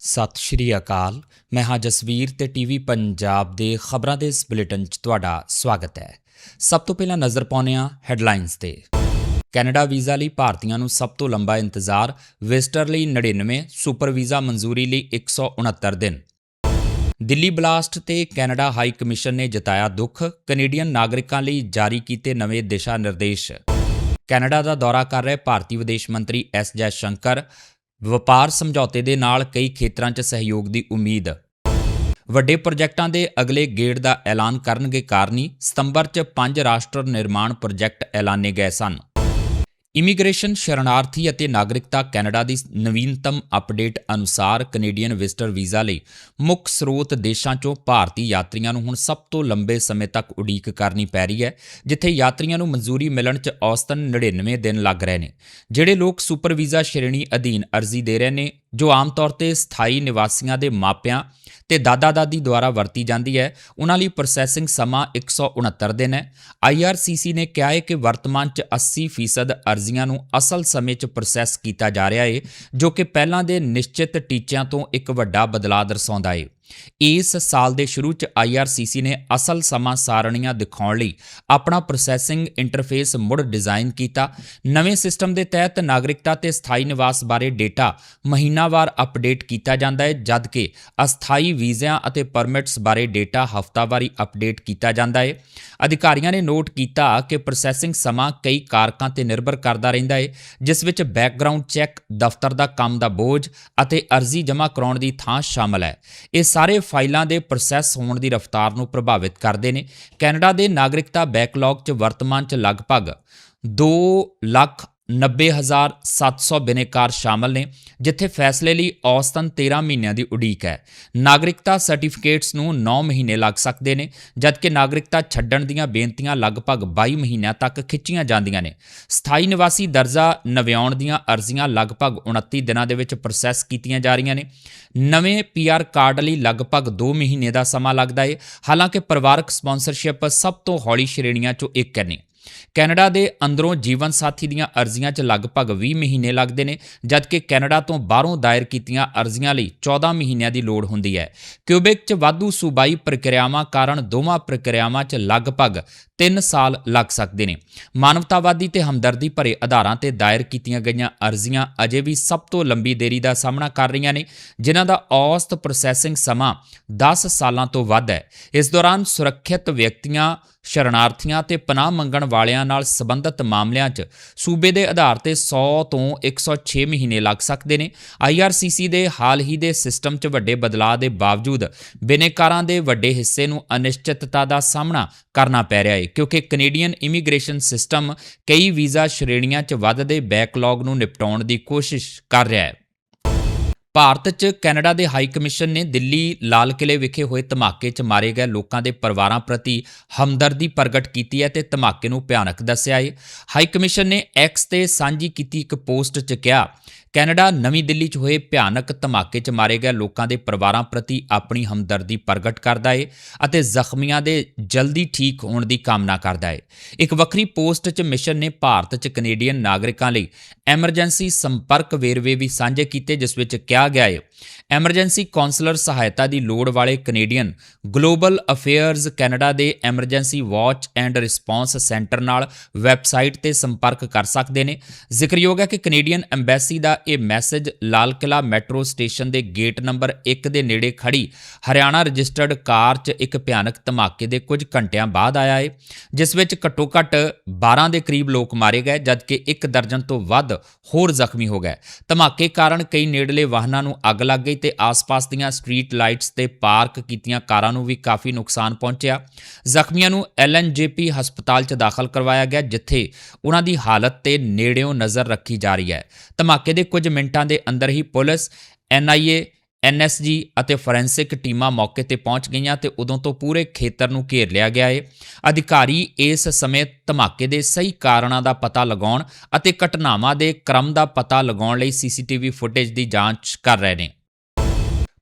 ਸਤਿ ਸ਼੍ਰੀ ਅਕਾਲ। ਮੈਂ ਹਾਂ ਜਸਵੀਰ ਤੇ ਟੀਵੀ ਪੰਜਾਬ ਦੇ ਖਬਰਾਂ ਦੇ ਇਸ ਬੁਲੇਟਿਨ 'ਚ ਤੁਹਾਡਾ ਸਵਾਗਤ ਹੈ। ਸਭ ਤੋਂ ਪਹਿਲਾਂ ਨਜ਼ਰ ਪਾਉਂਦੇ ਹਾਂ ਹੈਡਲਾਈਨਸ ਤੇ। ਕੈਨੇਡਾ ਵੀਜ਼ਾ ਲਈ ਭਾਰਤੀਆਂ ਨੂੰ ਸਭ ਤੋਂ ਲੰਬਾ ਇੰਤਜ਼ਾਰ ਵਿਜ਼ਟਰ ਲਈ 99 ਸੁਪਰ ਵੀਜ਼ਾ ਮਨਜ਼ੂਰੀ ਲਈ 169 ਦਿਨ। ਦਿੱਲੀ ਬਲਾਸਟ ਤੇ ਕੈਨੇਡਾ ਹਾਈ ਕਮਿਸ਼ਨ ਨੇ ਜਤਾਇਆ ਦੁੱਖ, ਕੈਨੇਡੀਅਨ ਨਾਗਰਿਕਾਂ ਲਈ ਜਾਰੀ ਕੀਤੇ ਨਵੇਂ ਦਿਸ਼ਾ ਨਿਰਦੇਸ਼। ਕੈਨੇਡਾ ਦਾ ਦੌਰਾ ਕਰ ਰਹੇ ਭਾਰਤੀ ਵਿਦੇਸ਼ ਮੰਤਰੀ ਐਸ ਜੈ ਸ਼ੰਕਰ ਵਪਾਰ ਸਮਝੌਤੇ ਦੇ ਨਾਲ ਕਈ ਖੇਤਰਾਂ 'ਚ ਸਹਿਯੋਗ ਦੀ ਉਮੀਦ। ਵੱਡੇ ਪ੍ਰੋਜੈਕਟਾਂ ਦੇ ਅਗਲੇ ਗੇੜ ਦਾ ਐਲਾਨ ਕਰਨਗੇ ਕਾਰਨੀ ਸਤੰਬਰ 'ਚ ਪੰਜ ਰਾਸ਼ਟਰ ਨਿਰਮਾਣ ਪ੍ਰੋਜੈਕਟ ਐਲਾਨੇ ਗਏ ਸਨ। ਇਮੀਗ੍ਰੇਸ਼ਨ ਸ਼ਰਨਾਰਥੀ ਅਤੇ ਨਾਗਰਿਕਤਾ ਕੈਨੇਡਾ ਦੀ ਨਵੀਨਤਮ ਅਪਡੇਟ ਅਨੁਸਾਰ ਕੈਨੇਡੀਅਨ ਵਿਜ਼ਟਰ ਵੀਜ਼ਾ ਲਈ ਮੁੱਖ ਸਰੋਤ ਦੇਸ਼ਾਂ 'ਚੋਂ ਭਾਰਤੀ ਯਾਤਰੀਆਂ ਨੂੰ ਹੁਣ ਸਭ ਤੋਂ ਲੰਬੇ ਸਮੇਂ ਤੱਕ ਉਡੀਕ ਕਰਨੀ ਪੈ ਰਹੀ ਹੈ, ਜਿੱਥੇ ਯਾਤਰੀਆਂ ਨੂੰ ਮਨਜ਼ੂਰੀ ਮਿਲਣ 'ਚ ਔਸਤਨ 99 ਦਿਨ ਲੱਗ ਰਹੇ ਨੇ, ਜਿਹੜੇ ਲੋਕ ਸੁਪਰ ਵੀਜ਼ਾ ਸ਼੍ਰੇਣੀ ਅਧੀਨ ਅਰਜ਼ੀ ਦੇ ਰਹੇ ਨੇ ਜੋ ਆਮ ਤੌਰ ਤੇ ਸਥਾਈ ਨਿਵਾਸੀਆਂ ਦੇ ਮਾਪਿਆਂ ਤੇ ਦਾਦਾ ਦਾਦੀ ਦੁਆਰਾ ਵਰਤੀ ਜਾਂਦੀ ਹੈ, ਉਹਨਾਂ ਲਈ ਪ੍ਰੋਸੈਸਿੰਗ ਸਮਾਂ 169 ਦਿਨ ਹੈ। IRCC ਨੇ ਕਿਹਾ ਹੈ ਕਿ ਵਰਤਮਾਨ 'ਚ 80% ਅਰਜ਼ੀਆਂ ਨੂੰ ਅਸਲ ਸਮੇਂ 'ਚ ਪ੍ਰੋਸੈਸ ਕੀਤਾ ਜਾ ਰਿਹਾ ਹੈ, ਜੋ ਕਿ ਪਹਿਲਾਂ ਦੇ ਨਿਸ਼ਚਿਤ ਟੀਚਿਆਂ ਤੋਂ ਇੱਕ ਵੱਡਾ ਬਦਲਾਅ ਦਰਸਾਉਂਦਾ ਹੈ। ਇਸ ਸਾਲ ਦੇ ਸ਼ੁਰੂ 'ਚ IRCC ਨੇ ਅਸਲ ਸਮਾਂ ਸਾਰਣੀਆਂ ਦਿਖਾਉਣ ਲਈ ਆਪਣਾ ਪ੍ਰੋਸੈਸਿੰਗ ਇੰਟਰਫੇਸ ਮੁੜ ਡਿਜ਼ਾਈਨ ਕੀਤਾ। ਨਵੇਂ ਸਿਸਟਮ ਦੇ ਤਹਿਤ ਨਾਗਰਿਕਤਾ ਤੇ ਸਥਾਈ ਨਿਵਾਸ ਬਾਰੇ ਡੇਟਾ ਮਹੀਨਾਵਾਰ ਅਪਡੇਟ ਕੀਤਾ ਜਾਂਦਾ ਹੈ, ਜਦਕਿ ਅਸਥਾਈ ਵੀਜ਼ਿਆਂ ਅਤੇ ਪਰਮਿਟਸ ਬਾਰੇ ਡੇਟਾ ਹਫ਼ਤਾਵਾਰੀ ਅਪਡੇਟ ਕੀਤਾ ਜਾਂਦਾ ਹੈ। ਅਧਿਕਾਰੀਆਂ ਨੇ ਨੋਟ ਕੀਤਾ ਕਿ ਪ੍ਰੋਸੈਸਿੰਗ ਸਮਾਂ ਕਈ ਕਾਰਕਾਂ ਤੇ ਨਿਰਭਰ ਕਰਦਾ ਰਹਿੰਦਾ ਹੈ, ਜਿਸ ਵਿੱਚ ਬੈਕਗ੍ਰਾਉਂਡ ਚੈੱਕ ਦਫ਼ਤਰ ਦਾ ਕੰਮ ਦਾ ਬੋਝ ਅਤੇ ਅਰਜ਼ੀ ਜਮ੍ਹਾਂ ਕਰਾਉਣ ਦੀ ਥਾਂ ਸ਼ਾਮਲ ਹੈ। ਇਸ ਸਾਰੇ ਫਾਈਲਾਂ ਦੇ ਪ੍ਰੋਸੈਸ ਹੋਣ ਦੀ ਰਫ਼ਤਾਰ ਨੂੰ ਪ੍ਰਭਾਵਿਤ ਕਰਦੇ ਨੇ। ਕੈਨੇਡਾ ਦੇ ਨਾਗਰਿਕਤਾ ਬੈਕਲੌਗ 'ਚ ਵਰਤਮਾਨ 'ਚ ਲਗਭਗ 2 ਲੱਖ 90700 ਬਿਨੇਕਾਰ ਸ਼ਾਮਲ ਨੇ, ਜਿੱਥੇ ਫੈਸਲੇ ਲਈ ਔਸਤਨ 13 ਮਹੀਨਿਆਂ ਦੀ ਉਡੀਕ ਹੈ। ਨਾਗਰਿਕਤਾ ਸਰਟੀਫਿਕੇਟਸ ਨੂੰ 9 ਮਹੀਨੇ ਲੱਗ ਸਕਦੇ ਨੇ, ਜਦਕਿ ਨਾਗਰਿਕਤਾ ਛੱਡਣ ਦੀਆਂ ਬੇਨਤੀਆਂ ਲਗਭਗ 22 ਮਹੀਨਿਆਂ ਤੱਕ ਖਿੱਚੀਆਂ ਜਾਂਦੀਆਂ ਨੇ। ਸਥਾਈ ਨਿਵਾਸੀ ਦਰਜਾ ਨਵਿਆਉਣ ਦੀਆਂ ਅਰਜ਼ੀਆਂ ਲਗਭਗ 29 ਦਿਨਾਂ ਦੇ ਵਿੱਚ ਪ੍ਰੋਸੈਸ ਕੀਤੀਆਂ ਜਾ ਰਹੀਆਂ ਨੇ। ਨਵੇਂ ਪੀਆਰ ਕਾਰਡ ਲਈ ਲਗਭਗ 2 ਮਹੀਨੇ ਦਾ ਸਮਾਂ ਲੱਗਦਾ ਹੈ ਹਾਲਾਂਕਿ ਪਰਿਵਾਰਕ ਸਪਾਂਸਰਸ਼ਿਪ ਸਭ ਤੋਂ ਹੌਲੀ ਸ਼੍ਰੇਣੀਆਂ ਚੋਂ ਇੱਕ ਨੇ। ਕੈਨੇਡਾ ਦੇ ਅੰਦਰੋਂ ਜੀਵਨ ਸਾਥੀ ਦੀਆਂ ਅਰਜ਼ੀਆਂ 'ਚ ਲਗਭਗ 20 ਮਹੀਨੇ ਲੱਗਦੇ ਨੇ, ਜਦਕਿ ਕੈਨੇਡਾ ਤੋਂ ਬਾਹਰੋਂ ਦਾਇਰ ਕੀਤੀਆਂ ਅਰਜ਼ੀਆਂ ਲਈ 14 ਮਹੀਨਿਆਂ ਦੀ ਲੋੜ ਹੁੰਦੀ ਹੈ। ਕਿਊਬਿਕ 'ਚ ਵਾਧੂ ਸੂਬਾਈ ਪ੍ਰਕਿਰਿਆਵਾਂ ਕਾਰਨ ਦੋਵਾਂ ਪ੍ਰਕਿਰਿਆਵਾਂ 'ਚ ਲਗਭਗ 3 ਸਾਲ ਲੱਗ ਸਕਦੇ ਨੇ। ਮਾਨਵਤਾਵਾਦੀ ਤੇ ਹਮਦਰਦੀ ਭਰੇ ਆਧਾਰਾਂ ਤੇ ਦਾਇਰ ਕੀਤੀਆਂ ਗਈਆਂ ਅਰਜ਼ੀਆਂ ਅਜੇ ਵੀ ਸਭ ਤੋਂ ਲੰਬੀ ਦੇਰੀ ਦਾ ਸਾਹਮਣਾ ਕਰ ਰਹੀਆਂ ਨੇ, ਜਿਨ੍ਹਾਂ ਦਾ ਔਸਤ ਪ੍ਰੋਸੈਸਿੰਗ ਸਮਾਂ 10 ਸਾਲਾਂ ਤੋਂ ਵੱਧ ਹੈ। ਇਸ ਦੌਰਾਨ ਸੁਰੱਖਿਅਤ ਵਿਅਕਤੀਆਂ ਸ਼ਰਨਾਰਥੀਆਂ ਤੇ ਪਨਾਹ ਮੰਗਣ ਵਾਲਿਆਂ ਨਾਲ ਸੰਬੰਧਿਤ ਮਾਮਲਿਆਂ 'ਚ ਸੂਬੇ ਦੇ ਆਧਾਰ ਤੇ 100 ਤੋਂ 106 ਮਹੀਨੇ ਲੱਗ ਸਕਦੇ ਨੇ। IRCC ਦੇ ਹਾਲ ਹੀ ਦੇ ਸਿਸਟਮ 'ਚ ਵੱਡੇ ਬਦਲਾਅ ਦੇ ਬਾਵਜੂਦ ਬਿਨੇਕਾਰਾਂ ਦੇ ਵੱਡੇ ਹਿੱਸੇ ਨੂੰ ਅਨਿਸ਼ਚਿਤਤਾ ਦਾ ਸਾਹਮਣਾ ਕਰਨਾ ਪੈ ਰਿਹਾ ਹੈ ਕਿਉਂਕਿ ਕੈਨੇਡੀਅਨ ਇਮੀਗ੍ਰੇਸ਼ਨ ਸਿਸਟਮ ਕਈ ਵੀਜ਼ਾ ਸ਼੍ਰੇਣੀਆਂ 'ਚ ਵੱਧਦੇ ਬੈਕਲੌਗ ਨੂੰ ਨਿਪਟਾਉਣ ਦੀ ਕੋਸ਼ਿਸ਼ ਕਰ ਰਿਹਾ ਹੈ ਭਾਰਤ 'ਚ ਕੈਨੇਡਾ ਦੇ ਹਾਈ ਕਮਿਸ਼ਨ ਨੇ ਦਿੱਲੀ ਲਾਲ ਕਿਲੇ ਵਿਖੇ ਹੋਏ ਧਮਾਕੇ 'ਚ ਮਾਰੇ ਗਏ ਲੋਕਾਂ ਦੇ ਪਰਿਵਾਰਾਂ ਪ੍ਰਤੀ ਹਮਦਰਦੀ ਪ੍ਰਗਟ ਕੀਤੀ ਹੈ ਤੇ ਧਮਾਕੇ ਨੂੰ ਭਿਆਨਕ ਦੱਸਿਆ ਹੈ ਹਾਈ ਕਮਿਸ਼ਨ ਨੇ ਐਕਸ ਤੇ ਸਾਂਝੀ ਕੀਤੀ ਇੱਕ ਪੋਸਟ 'ਚ ਕਿਹਾ ਕੈਨੇਡਾ ਨਵੀਂ ਦਿੱਲੀ 'ਚ ਹੋਏ ਭਿਆਨਕ ਧਮਾਕੇ 'ਚ ਮਾਰੇ ਗਏ ਲੋਕਾਂ ਦੇ ਪਰਿਵਾਰਾਂ ਪ੍ਰਤੀ ਆਪਣੀ ਹਮਦਰਦੀ ਪ੍ਰਗਟ ਕਰਦਾ ਏ ਅਤੇ ਜ਼ਖਮੀਆਂ ਦੇ ਜਲਦੀ ਠੀਕ ਹੋਣ ਦੀ ਕਾਮਨਾ ਕਰਦਾ ਏ। ਇੱਕ ਵੱਖਰੀ ਪੋਸਟ 'ਚ ਮਿਸ਼ਨ ਨੇ ਭਾਰਤ 'ਚ ਕੈਨੇਡੀਅਨ ਨਾਗਰਿਕਾਂ ਲਈ ਐਮਰਜੈਂਸੀ ਸੰਪਰਕ ਵੇਰਵੇ ਵੀ ਸਾਂਝੇ ਕੀਤੇ, ਜਿਸ ਵਿੱਚ ਕਿਹਾ ਗਿਆ ਏ ਐਮਰਜੈਂਸੀ ਕਾਉਂਸਲਰ ਸਹਾਇਤਾ ਦੀ ਲੋੜ ਵਾਲੇ ਕੈਨੇਡੀਅਨ ਗਲੋਬਲ ਅਫੇਅਰਸ ਕੈਨੇਡਾ ਦੇ emergency watch and response centre ਨਾਲ ਵੈਬਸਾਈਟ ਤੇ ਸੰਪਰਕ ਕਰ ਸਕਦੇ ਨੇ। ਜ਼ਿਕਰਯੋਗ ਹੈ ਕਿ ਕੈਨੇਡੀਅਨ ਐਮਬੈਸੀ ਦਾ ਇਹ message Lal Qila metro station ਦੇ ਗੇਟ ਨੰਬਰ 1 ਦੇ ਨੇੜੇ ਖੜੀ ਹਰਿਆਣਾ ਰਜਿਸਟਰਡ ਕਾਰ 'ਚ ਇੱਕ ਭਿਆਨਕ ਧਮਾਕੇ ਦੇ ਕੁਝ ਘੰਟਿਆਂ ਬਾਅਦ ਆਇਆ ਹੈ ਜਿਸ ਵਿੱਚ ਘੱਟੋ-ਘੱਟ 12 ਦੇ ਕਰੀਬ ਲੋਕ ਮਾਰੇ ਗਏ, ਜਦਕਿ ਇੱਕ ਦਰਜਨ ਤੋਂ ਵੱਧ ਹੋਰ ਜ਼ਖਮੀ ਹੋ ਗਏ। ਧਮਾਕੇ ਕਾਰਨ ਕਈ ਨੇੜਲੇ ਵਾਹਨਾਂ ਨੂੰ ਅੱਗ ਲੱਗ ਗਈ ਤੇ ਆਸ-ਪਾਸ ਦੀਆਂ ਸਟਰੀਟ ਲਾਈਟਸ ਤੇ ਪਾਰਕ ਕੀਤੀਆਂ ਕਾਰਾਂ ਨੂੰ ਵੀ ਕਾਫੀ ਨੁਕਸਾਨ ਪਹੁੰਚਿਆ। ਜ਼ਖਮੀਆਂ ਨੂੰ ਐਲਐਨਜੇਪੀ ਹਸਪਤਾਲ 'ਚ ਦਾਖਲ ਕਰਵਾਇਆ ਗਿਆ, ਜਿੱਥੇ ਉਹਨਾਂ ਦੀ ਹਾਲਤ ਤੇ ਨੇੜਿਓਂ ਨਜ਼ਰ ਰੱਖੀ ਜਾ ਰਹੀ ਹੈ। ਧਮਾਕੇ ਦੇ ਕੁਝ ਮਿੰਟਾਂ ਦੇ ਅੰਦਰ ਹੀ ਪੁਲਿਸ ਐਨਆਈਏ ਐਨਐਸਜੀ ਅਤੇ ਫੋਰੈਂਸਿਕ ਟੀਮਾਂ ਮੌਕੇ ਤੇ ਪਹੁੰਚ ਗਈਆਂ ਤੇ ਉਦੋਂ ਤੋਂ ਪੂਰੇ ਖੇਤਰ ਨੂੰ ਘੇਰ ਲਿਆ ਗਿਆ ਹੈ ਅਧਿਕਾਰੀ ਇਸ ਸਮੇਂ ਧਮਾਕੇ ਦੇ ਸਹੀ ਕਾਰਨਾਂ ਦਾ ਪਤਾ ਲਗਾਉਣ ਅਤੇ ਘਟਨਾਵਾਂ ਦੇ ਕ੍ਰਮ ਦਾ ਪਤਾ ਲਗਾਉਣ ਲਈ ਸੀਸੀਟੀਵੀ ਫੁਟੇਜ ਦੀ ਜਾਂਚ ਕਰ ਰਹੇ ਨੇ।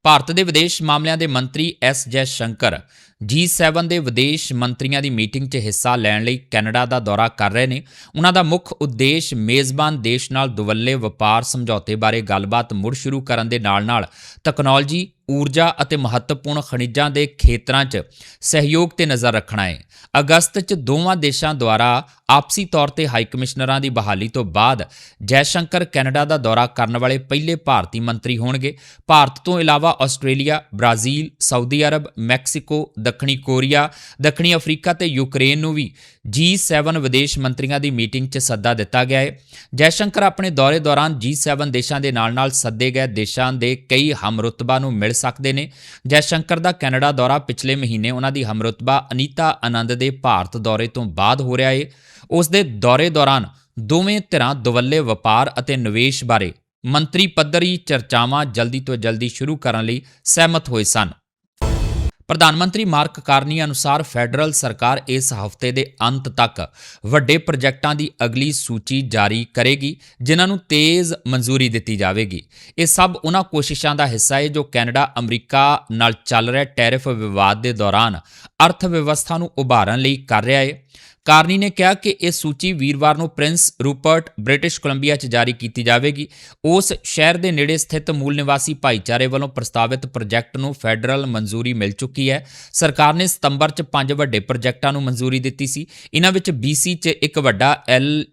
ਭਾਰਤ ਦੇ ਵਿਦੇਸ਼ ਮਾਮਲਿਆਂ ਦੇ ਮੰਤਰੀ ਐਸ ਜੈ ਸ਼ੰਕਰ G7 ਦੇ ਵਿਦੇਸ਼ ਮੰਤਰੀਆਂ ਦੀ ਮੀਟਿੰਗ 'ਚ ਹਿੱਸਾ ਲੈਣ ਲਈ ਕੈਨੇਡਾ ਦਾ ਦੌਰਾ ਕਰ ਰਹੇ ਨੇ। ਉਹਨਾਂ ਦਾ ਮੁੱਖ ਉਦੇਸ਼ ਮੇਜ਼ਬਾਨ ਦੇਸ਼ ਨਾਲ ਦੁਵੱਲੇ ਵਪਾਰ ਸਮਝੌਤੇ ਬਾਰੇ ਗੱਲਬਾਤ ਮੁੜ ਸ਼ੁਰੂ ਕਰਨ ਦੇ ਨਾਲ-ਨਾਲ ਤਕਨਾਲੋਜੀ ਊਰਜਾ ਅਤੇ ਮਹੱਤਵਪੂਰਨ ਖਣਿਜਾਂ ਦੇ ਖੇਤਰਾਂ 'ਚ ਸਹਿਯੋਗ ਤੇ ਨਜ਼ਰ ਰੱਖਣਾ ਹੈ। ਅਗਸਤ 'ਚ ਦੋਵਾਂ ਦੇਸ਼ਾਂ ਦੁਆਰਾ ਆਪਸੀ ਤੌਰ ਤੇ ਹਾਈ ਕਮਿਸ਼ਨਰਾਂ ਦੀ ਬਹਾਲੀ ਤੋਂ ਬਾਅਦ ਜੈਸ਼ੰਕਰ ਕੈਨੇਡਾ ਦਾ ਦੌਰਾ ਕਰਨ ਵਾਲੇ ਪਹਿਲੇ ਭਾਰਤੀ ਮੰਤਰੀ ਹੋਣਗੇ। ਭਾਰਤ ਤੋਂ ਇਲਾਵਾ Australia, Brazil, Saudi Arab, Mexico, ਦੱਖਣੀ ਕੋਰੀਆ, ਦੱਖਣੀ ਅਫਰੀਕਾ ਤੇ ਯੂਕਰੇਨ ਨੂੰ ਵੀ G7 ਵਿਦੇਸ਼ ਮੰਤਰੀਆਂ ਦੀ ਮੀਟਿੰਗ 'ਚ ਸੱਦਾ ਦਿੱਤਾ ਗਿਆ ਹੈ। ਜੈਸ਼ੰਕਰ ਆਪਣੇ ਦੌਰੇ ਦੌਰਾਨ G7 ਦੇਸ਼ਾਂ ਦੇ ਨਾਲ-ਨਾਲ ਸੱਦੇ ਗਏ ਦੇਸ਼ਾਂ ਦੇ ਕਈ ਹਮਰੁਤਬਾ ਨੂੰ ਮਿਲ ਸਕਦੇ ਨੇ। ਜੈਸ਼ੰਕਰ ਦਾ ਕੈਨੇਡਾ ਦੌਰਾ ਪਿਛਲੇ ਮਹੀਨੇ ਉਹਨਾਂ ਦੀ ਹਮਰੁਤਬਾ ਅਨੀਤਾ ਆਨੰਦ ਦੇ ਭਾਰਤ ਦੌਰੇ ਤੋਂ ਬਾਅਦ ਹੋ ਰਿਹਾ ਏ। ਉਸ ਦੇ ਦੌਰੇ ਦੌਰਾਨ ਦੋਵੇਂ ਧਿਰਾਂ ਦੁਵੱਲੇ ਵਪਾਰ ਅਤੇ ਨਿਵੇਸ਼ ਬਾਰੇ ਮੰਤਰੀ ਪੱਧਰੀ ਚਰਚਾਵਾਂ ਜਲਦੀ ਤੋਂ ਜਲਦੀ ਸ਼ੁਰੂ ਕਰਨ ਲਈ ਸਹਿਮਤ ਹੋਏ ਸਨ। ਪ੍ਰਧਾਨ ਮੰਤਰੀ ਮਾਰਕ ਕਾਰਨੀ ਅਨੁਸਾਰ ਫੈਡਰਲ ਸਰਕਾਰ ਇਸ ਹਫ਼ਤੇ ਦੇ ਅੰਤ ਤੱਕ ਵੱਡੇ ਪ੍ਰੋਜੈਕਟਾਂ ਦੀ ਅਗਲੀ ਸੂਚੀ ਜਾਰੀ ਕਰੇਗੀ, ਜਿਨ੍ਹਾਂ ਨੂੰ ਤੇਜ਼ ਮਨਜ਼ੂਰੀ ਦਿੱਤੀ ਜਾਵੇਗੀ। ਇਹ ਸਭ ਉਹਨਾਂ ਕੋਸ਼ਿਸ਼ਾਂ ਦਾ ਹਿੱਸਾ ਹੈ ਜੋ ਕੈਨੇਡਾ, ਅਮਰੀਕਾ ਨਾਲ ਚੱਲ ਰਿਹਾ ਟੈਰਿਫ ਵਿਵਾਦ ਦੇ ਦੌਰਾਨ ਅਰਥ ਵਿਵਸਥਾ ਨੂੰ ਉਭਾਰਨ ਲਈ ਕਰ ਰਿਹਾ ਹੈ ਕਾਰਨੀ ਨੇ ਕਿਹਾ ਕਿ ਇਹ ਸੂਚੀ ਵੀਰਵਾਰ ਨੂੰ ਪ੍ਰਿੰਸ ਰੂਪਰਟ, ਬ੍ਰਿਟਿਸ਼ ਕੋਲੰਬੀਆ 'ਚ ਜਾਰੀ ਕੀਤੀ ਜਾਵੇਗੀ। ਉਸ ਸ਼ਹਿਰ ਦੇ ਨੇੜੇ ਸਥਿਤ ਮੂਲ ਨਿਵਾਸੀ ਭਾਈਚਾਰੇ ਵੱਲੋਂ ਪ੍ਰਸਤਾਵਿਤ ਪ੍ਰੋਜੈਕਟ ਨੂੰ ਫੈਡਰਲ ਮਨਜ਼ੂਰੀ ਮਿਲ ਚੁੱਕੀ ਹੈ। ਸਰਕਾਰ ਨੇ ਸਤੰਬਰ 'ਚ ਪੰਜ ਵੱਡੇ ਪ੍ਰੋਜੈਕਟਾਂ ਨੂੰ ਮਨਜ਼ੂਰੀ ਦਿੱਤੀ ਸੀ। ਇਹਨਾਂ ਵਿੱਚ BC 'ਚ ਇੱਕ ਵੱਡਾ ਐਲ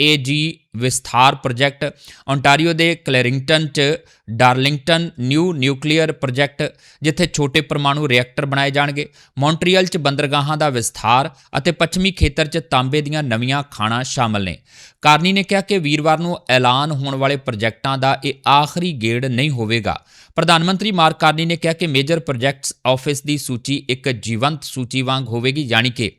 ਏਜੀ ਵਿਸਥਾਰ ਪ੍ਰੋਜੈਕਟ ਓਨਟਾਰੀਓ ਦੇ ਕਲੈਰਿੰਗਟਨ 'ਚ ਡਾਰਲਿੰਗਟਨ ਨਿਊ ਨਿਊਕਲੀਅਰ ਪ੍ਰੋਜੈਕਟ ਜਿੱਥੇ ਛੋਟੇ ਪਰਮਾਣੂ ਰਿਐਕਟਰ ਬਣਾਏ ਜਾਣਗੇ। ਮੌਂਟਰੀਅਲ 'ਚ ਬੰਦਰਗਾਹਾਂ ਦਾ ਵਿਸਥਾਰ ਅਤੇ ਪੱਛਮੀ ਖੇਤਰ 'ਚ ਤਾਂਬੇ ਦੀਆਂ ਨਵੀਆਂ ਖਾਣਾਂ ਸ਼ਾਮਲ ਨੇ। ਕਾਰਨੀ ਨੇ ਕਿਹਾ ਕਿ ਵੀਰਵਾਰ ਨੂੰ ਐਲਾਨ ਹੋਣ ਵਾਲੇ ਪ੍ਰੋਜੈਕਟਾਂ ਦਾ ਇਹ ਆਖਰੀ ਗੇੜ ਨਹੀਂ ਹੋਵੇਗਾ। ਪ੍ਰਧਾਨ ਮੰਤਰੀ ਮਾਰਕ ਕਾਰਨੀ ਨੇ ਕਿਹਾ ਕਿ ਮੇਜਰ ਪ੍ਰੋਜੈਕਟਸ ਆਫਿਸ ਦੀ ਸੂਚੀ ਇੱਕ ਜੀਵੰਤ ਸੂਚੀ ਵਾਂਗ ਹੋਵੇਗੀ, ਯਾਨੀ ਕਿ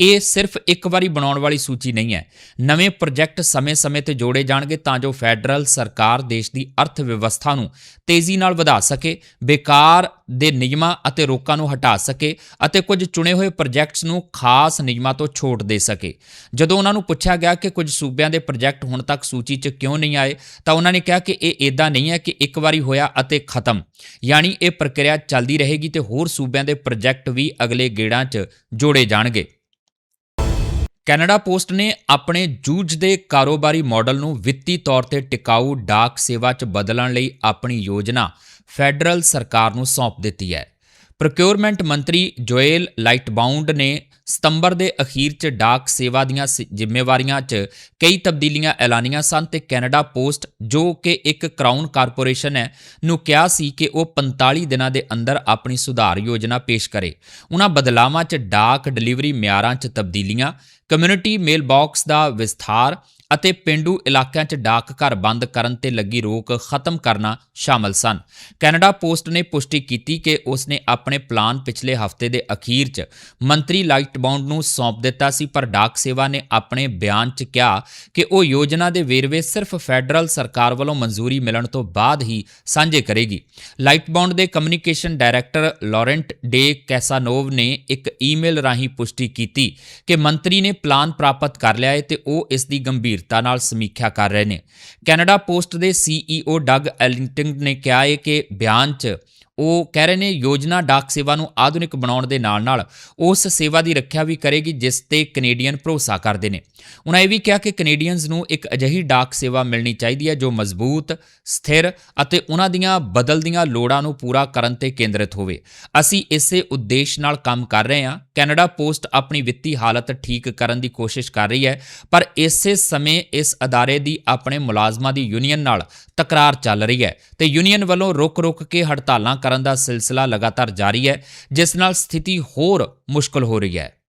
ਇਹ ਸਿਰਫ ਇੱਕ ਵਾਰੀ ਬਣਾਉਣ ਵਾਲੀ ਸੂਚੀ ਨਹੀਂ ਹੈ। ਨਵੇਂ ਪ੍ਰੋਜੈਕਟ ਸਮੇਂ-ਸਮੇਂ ਤੇ ਜੋੜੇ ਜਾਣਗੇ ਤਾਂ ਜੋ ਫੈਡਰਲ ਸਰਕਾਰ ਦੇਸ਼ ਦੀ ਅਰਥ ਵਿਵਸਥਾ ਨੂੰ ਤੇਜ਼ੀ ਨਾਲ ਵਧਾ ਸਕੇ, ਬੇਕਾਰ ਦੇ ਨਿਯਮਾਂ ਅਤੇ ਰੋਕਾਂ ਨੂੰ ਹਟਾ ਸਕੇ ਅਤੇ ਕੁਝ ਚੁਣੇ ਹੋਏ ਪ੍ਰੋਜੈਕਟਸ ਨੂੰ ਖਾਸ ਨਿਯਮਾਂ ਤੋਂ ਛੋਟ ਦੇ ਸਕੇ। ਜਦੋਂ ਉਹਨਾਂ ਨੂੰ ਪੁੱਛਿਆ ਗਿਆ ਕਿ ਕੁਝ ਸੂਬਿਆਂ ਦੇ ਪ੍ਰੋਜੈਕਟ ਹੁਣ ਤੱਕ ਸੂਚੀ 'ਚ ਕਿਉਂ ਨਹੀਂ ਆਏ, ਤਾਂ ਉਹਨਾਂ ਨੇ ਕਿਹਾ ਕਿ ਇਹ ਇਦਾਂ ਨਹੀਂ ਹੈ ਕਿ ਇੱਕ ਵਾਰੀ ਹੋਇਆ ਅਤੇ ਖਤਮ। ਯਾਨੀ ਇਹ ਪ੍ਰਕਿਰਿਆ ਚੱਲਦੀ ਰਹੇਗੀ ਤੇ ਹੋਰ ਸੂਬਿਆਂ ਦੇ ਪ੍ਰੋਜੈਕਟ ਵੀ ਅਗਲੇ ਗੇੜਾਂ 'ਚ ਜੋੜੇ ਜਾਣਗੇ। ਕੈਨੇਡਾ ਪੋਸਟ ਨੇ ਆਪਣੇ ਜੂਝਦੇ ਕਾਰੋਬਾਰੀ ਮਾਡਲ ਨੂੰ ਵਿੱਤੀ ਤੌਰ ਤੇ ਟਿਕਾਊ ਡਾਕ ਸੇਵਾ 'ਚ ਬਦਲਣ ਲਈ ਆਪਣੀ ਯੋਜਨਾ ਫੈਡਰਲ ਸਰਕਾਰ ਨੂੰ ਸੌਂਪ ਦਿੱਤੀ ਹੈ। ਪ੍ਰੋਕਿਉਰਮੈਂਟ ਮੰਤਰੀ ਜੋਏਲ ਲਾਈਟਬਾਉਂਡ ਨੇ ਸਤੰਬਰ ਦੇ ਅਖੀਰ 'ਚ ਡਾਕ ਸੇਵਾ ਦੀਆਂ ਸ- ਜ਼ਿੰਮੇਵਾਰੀਆਂ 'ਚ ਕਈ ਤਬਦੀਲੀਆਂ ਐਲਾਨੀਆਂ ਸਨ ਤੇ ਕੈਨੇਡਾ ਪੋਸਟ, ਜੋ ਕਿ ਇੱਕ ਕਰਾਊਨ ਕਾਰਪੋਰੇਸ਼ਨ ਹੈ, ਨੂੰ ਕਿਹਾ ਸੀ ਕਿ ਉਹ 45 ਦਿਨਾਂ ਦੇ ਅੰਦਰ ਆਪਣੀ ਸੁਧਾਰ ਯੋਜਨਾ ਪੇਸ਼ ਕਰੇ। ਉਹਨਾਂ ਬਦਲਾਵਾਂ 'ਚ ਡਾਕ ਡਿਲੀਵਰੀ ਮਿਆਰਾਂ 'ਚ ਤਬਦੀਲੀਆਂ, ਕਮਿਊਨਿਟੀ ਮੇਲ ਬਾਕਸ ਦਾ ਵਿਸਥਾਰ ਅਤੇ ਪਿੰਡੂ ਇਲਾਕਿਆਂ 'ਚ ਡਾਕ ਘਰ ਬੰਦ ਕਰਨ ਤੇ ਲੱਗੀ ਰੋਕ ਖਤਮ ਕਰਨਾ ਸ਼ਾਮਲ ਸਨ। ਕੈਨੇਡਾ ਪੋਸਟ ਨੇ ਪੁਸ਼ਟੀ ਕੀਤੀ ਕਿ ਉਸ ਨੇ ਆਪਣੇ ਪਲਾਨ ਪਿਛਲੇ ਹਫ਼ਤੇ ਦੇ ਅਖੀਰ 'ਚ ਮੰਤਰੀ ਲਾਈਟਬਾਉਂਡ ਨੂੰ ਸੌਂਪ ਦਿੱਤਾ ਸੀ, ਪਰ ਡਾਕ ਸੇਵਾ ਨੇ ਆਪਣੇ ਬਿਆਨ 'ਚ ਕਿਹਾ ਕਿ ਉਹ ਯੋਜਨਾ ਦੇ ਵੇਰਵੇ ਸਿਰਫ ਫੈਡਰਲ ਸਰਕਾਰ ਵੱਲੋਂ ਮਨਜ਼ੂਰੀ ਮਿਲਣ ਤੋਂ ਬਾਅਦ ਹੀ ਸਾਂਝੇ ਕਰੇਗੀ। ਲਾਈਟਬਾਉਂਡ ਦੇ ਕਮਿਊਨੀਕੇਸ਼ਨ ਡਾਇਰੈਕਟਰ ਲਾਰੈਂਟ ਡੇ ਕੈਸਾਨੋਵ ਨੇ ਇੱਕ ਈਮੇਲ ਰਾਹੀਂ ਪੁਸ਼ਟੀ ਕੀਤੀ ਕਿ ਮੰਤਰੀ ਨੇ ਪਲਾਨ ਪ੍ਰਾਪਤ ਕਰ ਲਿਆ ਹੈ ਤੇ ਉਹ ਇਸ ਦੀ ਗੰਭੀਰ ਗੰਭੀਰਤਾ ਨਾਲ ਸਮੀਖਿਆ ਕਰ ਰਹੇ ਨੇ। ਕੈਨੇਡਾ ਪੋਸਟ ਦੇ ਸੀਈਓ ਡਗ ਐਲਿੰਗਟਨ ਨੇ ਕਿਹਾ ਹੈ ਕਿ ਬਿਆਨ 'ਚ ਉਹ ਕਹਿ ਰਹੇ ਨੇ, ਯੋਜਨਾ ਡਾਕ ਸੇਵਾ ਨੂੰ ਆਧੁਨਿਕ ਬਣਾਉਣ ਦੇ ਨਾਲ-ਨਾਲ ਉਸ ਸੇਵਾ ਦੀ ਰੱਖਿਆ ਵੀ ਕਰੇਗੀ, ਜਿਸ ਤੇ ਕੈਨੇਡੀਅਨ ਭਰੋਸਾ ਕਰਦੇ ਨੇ। ਉਹਨਾਂ ਇਹ ਵੀ ਕਿਹਾ ਕਿ ਕੈਨੇਡੀਅਨਸ ਨੂੰ ਇੱਕ ਅਜਿਹੀ ਡਾਕ ਸੇਵਾ ਮਿਲਣੀ ਚਾਹੀਦੀ ਹੈ, ਜੋ ਮਜ਼ਬੂਤ, ਸਥਿਰ ਅਤੇ ਉਹਨਾਂ ਦੀਆਂ ਬਦਲਦੀਆਂ ਲੋੜਾਂ ਨੂੰ ਪੂਰਾ ਕਰਨ ਤੇ ਕੇਂਦਰਿਤ ਹੋਵੇ। ਅਸੀਂ ਇਸੇ ਉਦੇਸ਼ ਨਾਲ ਕੰਮ ਕਰ ਰਹੇ ਹਾਂ। ਕੈਨੇਡਾ ਪੋਸਟ ਆਪਣੀ ਵਿੱਤੀ ਹਾਲਤ ਠੀਕ ਕਰਨ ਦੀ ਕੋਸ਼ਿਸ਼ ਕਰ ਰਹੀ ਹੈ, ਪਰ ਇਸੇ ਸਮੇਂ ਇਸ ਅਦਾਰੇ ਦੀ ਆਪਣੇ ਮੁਲਾਜ਼ਮਾਂ ਦੀ ਯੂਨੀਅਨ ਨਾਲ ਤਕਰਾਰ ਚੱਲ ਰਹੀ ਹੈ ਤੇ ਯੂਨੀਅਨ ਵੱਲੋਂ ਰੁਕ-ਰੁਕ ਕੇ ਹੜਤਾਲਾਂ ਕਰਨ ਦਾ ਸਿਲਸਿਲਾ ਲਗਾਤਾਰ ਜਾਰੀ ਹੈ ਜਿਸ ਨਾਲ ਸਥਿਤੀ ਹੋਰ ਮੁਸ਼ਕਲ ਹੋ ਰਹੀ ਹੈ।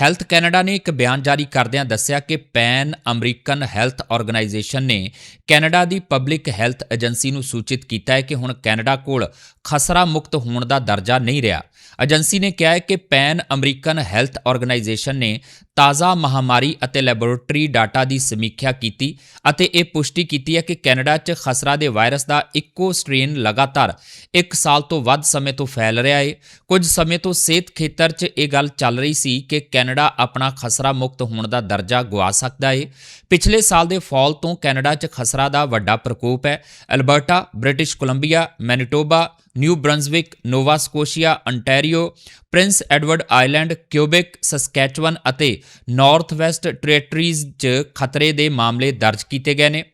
ਹੈਲਥ ਕੈਨੇਡਾ ਨੇ ਇੱਕ ਬਿਆਨ ਜਾਰੀ ਕਰਦਿਆਂ ਦੱਸਿਆ ਕਿ ਪੈਨ ਅਮਰੀਕਨ ਹੈਲਥ ਆਰਗੇਨਾਈਜੇਸ਼ਨ ਨੇ ਕੈਨੇਡਾ ਦੀ ਪਬਲਿਕ ਹੈਲਥ ਏਜੰਸੀ ਨੂੰ ਸੂਚਿਤ ਕੀਤਾ ਹੈ ਕਿ ਹੁਣ ਕੈਨੇਡਾ ਕੋਲ ਖਸਰਾ ਮੁਕਤ ਹੋਣ ਦਾ ਦਰਜਾ ਨਹੀਂ ਰਿਹਾ। ਏਜੰਸੀ ਨੇ ਕਿਹਾ ਹੈ ਕਿ ਪੈਨ ਅਮਰੀਕਨ ਹੈਲਥ ਆਰਗੇਨਾਈਜੇਸ਼ਨ ਨੇ ਤਾਜ਼ਾ ਮਹਾਮਾਰੀ ਅਤੇ ਲੈਬੋਰੇਟਰੀ ਡਾਟਾ ਦੀ ਸਮੀਖਿਆ ਕੀਤੀ ਅਤੇ ਇਹ ਪੁਸ਼ਟੀ ਕੀਤੀ ਹੈ ਕਿ ਕੈਨੇਡਾ 'ਚ ਖਸਰਾ ਦੇ ਵਾਇਰਸ ਦਾ ਇੱਕੋ ਸਟ੍ਰੇਨ ਲਗਾਤਾਰ 1 ਸਾਲ ਤੋਂ ਵੱਧ ਸਮੇਂ ਤੋਂ ਫੈਲ ਰਿਹਾ ਹੈ ਕੁਝ ਸਮੇਂ ਤੋਂ ਸਿਹਤ ਖੇਤਰ 'ਚ ਇਹ ਗੱਲ ਚੱਲ ਰਹੀ ਸੀ ਕਿ ਕੈਨੇਡਾ ਆਪਣਾ ਖਸਰਾ ਮੁਕਤ ਹੋਣ ਦਾ ਦਰਜਾ ਗਵਾ ਸਕਦਾ ਹੈ ਪਿਛਲੇ ਸਾਲ ਦੇ ਫਾਲ ਤੋਂ ਕੈਨੇਡਾ 'ਚ ਖਸਰਾ ਦਾ ਵੱਡਾ ਪ੍ਰਕੋਪ ਹੈ। Alberta, British Columbia, Manitoba, New Brunswick, Nova Scotia Ontario Prince Edward Island Quebec, Saskatchewan ਅਤੇ ਨਾਰਥ ਵੈਸਟ ਟੈਰੀਟਰੀਜ਼ 'ਚ ਖਤਰੇ ਦੇ ਮਾਮਲੇ ਦਰਜ ਕੀਤੇ ਗਏ ਨੇ।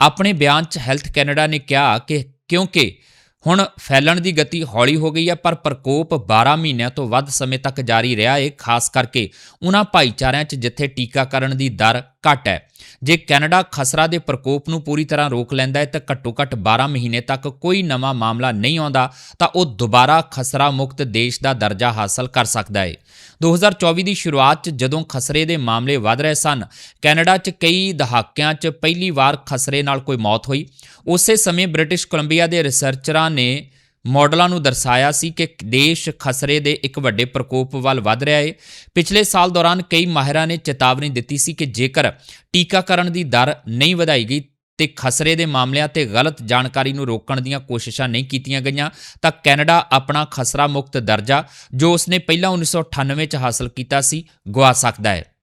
ਆਪਣੇ ਬਿਆਨ 'ਚ ਹੈਲਥ ਕੈਨੇਡਾ ਨੇ ਕਿਹਾ ਕਿ ਕਿਉਂਕਿ ਹੁਣ ਫੈਲਣ ਦੀ ਗਤੀ ਹੌਲੀ ਹੋ ਗਈ ਹੈ, ਪਰ ਪ੍ਰਕੋਪ 12 ਮਹੀਨਿਆਂ ਤੋਂ ਵੱਧ ਸਮੇਂ ਤੱਕ ਜਾਰੀ ਰਿਹਾ ਹੈ ਖਾਸ ਕਰਕੇ ਉਹਨਾਂ ਭਾਈਚਾਰਿਆਂ 'ਚ ਜਿੱਥੇ ਟੀਕਾਕਰਨ ਦੀ ਦਰ ਘੱਟ ਹੈ। ਜੇ ਕੈਨੇਡਾ ਖਸਰਾ ਦੇ ਪ੍ਰਕੋਪ ਨੂੰ ਪੂਰੀ ਤਰ੍ਹਾਂ ਰੋਕ ਲੈਂਦਾ ਹੈ ਤਾਂ ਘੱਟੋ-ਘੱਟ 12 ਮਹੀਨੇ ਤੱਕ ਕੋਈ ਨਵਾਂ ਮਾਮਲਾ ਨਹੀਂ ਆਉਂਦਾ, ਤਾਂ ਉਹ ਦੁਬਾਰਾ ਖਸਰਾ ਮੁਕਤ ਦੇਸ਼ ਦਾ ਦਰਜਾ ਹਾਸਲ ਕਰ ਸਕਦਾ ਹੈ। 2024 ਦੀ ਸ਼ੁਰੂਆਤ 'ਚ ਜਦੋਂ ਖਸਰੇ ਦੇ ਮਾਮਲੇ ਵਧ ਰਹੇ ਸਨ, ਕੈਨੇਡਾ 'ਚ ਕਈ ਦਹਾਕਿਆਂ 'ਚ ਪਹਿਲੀ ਵਾਰ ਖਸਰੇ ਨਾਲ ਕੋਈ ਮੌਤ ਹੋਈ। ਉਸੇ ਸਮੇਂ ਬ੍ਰਿਟਿਸ਼ ਕੋਲੰਬੀਆ ਦੇ ਰਿਸਰਚਰਾਂ ਨੇ ਮਾਡਲਾਂ ਨੂੰ ਦਰਸਾਇਆ ਸੀ ਕਿ ਦੇਸ਼ ਖਸਰੇ ਦੇ ਇੱਕ ਵੱਡੇ ਪ੍ਰਕੋਪ ਵੱਲ ਵਧ ਰਿਹਾ ਹੈ ਪਿਛਲੇ ਸਾਲ ਦੌਰਾਨ ਕਈ ਮਾਹਿਰਾਂ ਨੇ ਚੇਤਾਵਨੀ ਦਿੱਤੀ ਸੀ ਕਿ ਜੇਕਰ ਟੀਕਾਕਰਨ ਦੀ ਦਰ ਨਹੀਂ ਵਧਾਈ ਗਈ ਤੇ ਖਸਰੇ ਦੇ ਮਾਮਲਿਆਂ ਤੇ ਗਲਤ ਜਾਣਕਾਰੀ ਨੂੰ ਰੋਕਣ ਦੀਆਂ ਕੋਸ਼ਿਸ਼ਾਂ ਨਹੀਂ ਕੀਤੀਆਂ ਗਈਆਂ, ਤਾਂ ਕੈਨੇਡਾ ਆਪਣਾ ਖਸਰਾ ਮੁਕਤ ਦਰਜਾ, ਜੋ ਉਸਨੇ ਪਹਿਲਾਂ 1998 ਚ ਹਾਸਲ ਕੀਤਾ ਸੀ ਗਵਾ ਸਕਦਾ ਹੈ।